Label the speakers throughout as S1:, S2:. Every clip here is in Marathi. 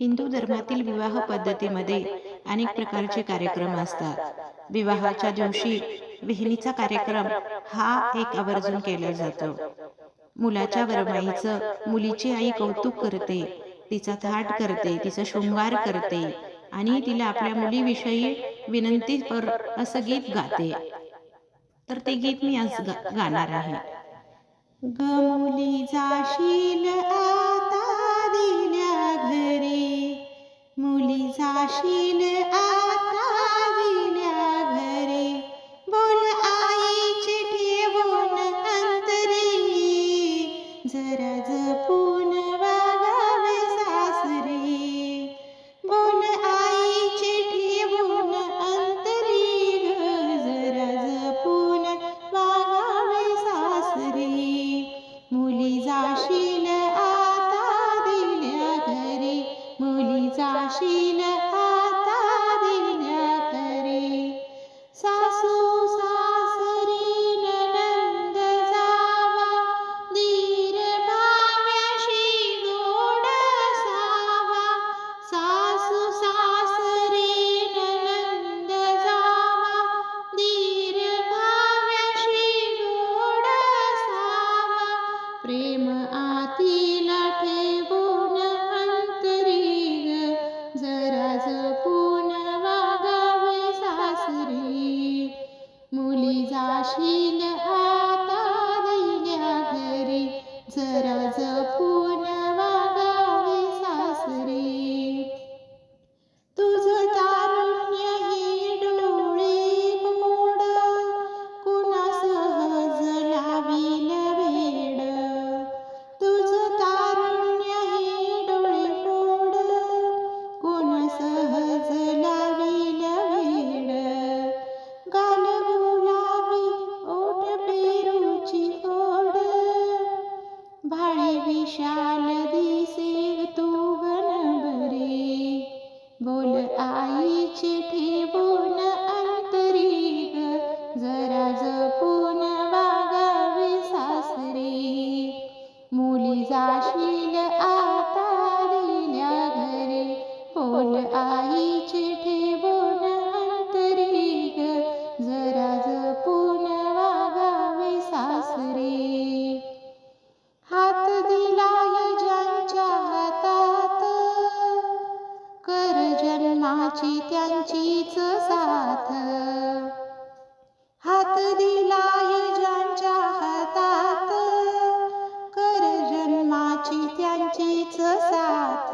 S1: हिंदू धर्मातील विवाह पद्धतीमध्ये अनेक प्रकारचे कार्यक्रम असतात. विवाहाच्या दिवशी विहिणीचा कार्यक्रम हा एक आवर्जून केला जातो. मुलाच्या वरमाईचं मुलीची आई कौतुक करते तिचा थाट करते तिचा शृंगार करते आणि तिला आपल्या मुलीविषयी विनंती कर असं गीत गाते. तर ते गीत मी आज गाणार आहे. ग मुली जाशील जाशील आता दिल्या घरे बोल आईचे ठेवून अंतरी जरा जपून वागावे सासरे. बोल आईचे ठेवून अंतरी जरा जपून वागावे सासरे. मुली जाशील आता दिल्या घरे मुली जाशील जाशील आता दिल्या घरी जरा भाळे विशाल दिसे तू गणबरे बोल आईचे ठेवून अंतरी ग जरा जपून वागावे सासरे. मुली जाशी यांचीच साथ. हात दिलाय ज्यांच्या हातात कर जन्माची त्यांचीच साथ.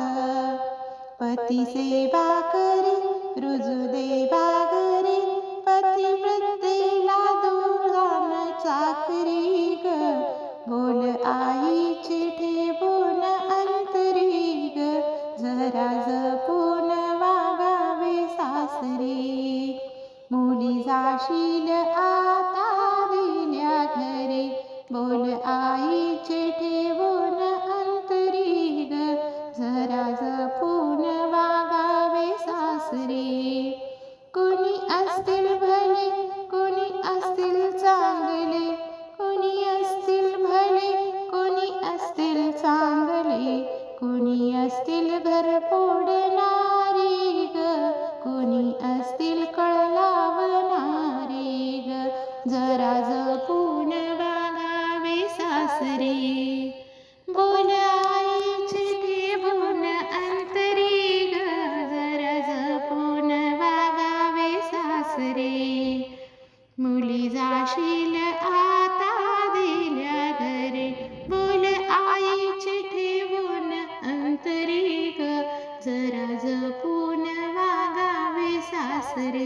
S1: पती सेवा करी रुजू देवा करे पती प्रत्येला दुर्गान चाकरी ग. बोल आईचे ठेवून अंतरी ग. जरा जपून सासरी मुली जाशील आता दिल्या घरी. बोल आईचे ठेव असतील कळ लावणारे ग. जरा जपून वागावे सासरे. बोल आईचे ठेवून अंतरी ग. जरा जपून वागावे सासरे. मुली जाशील आत अंतरी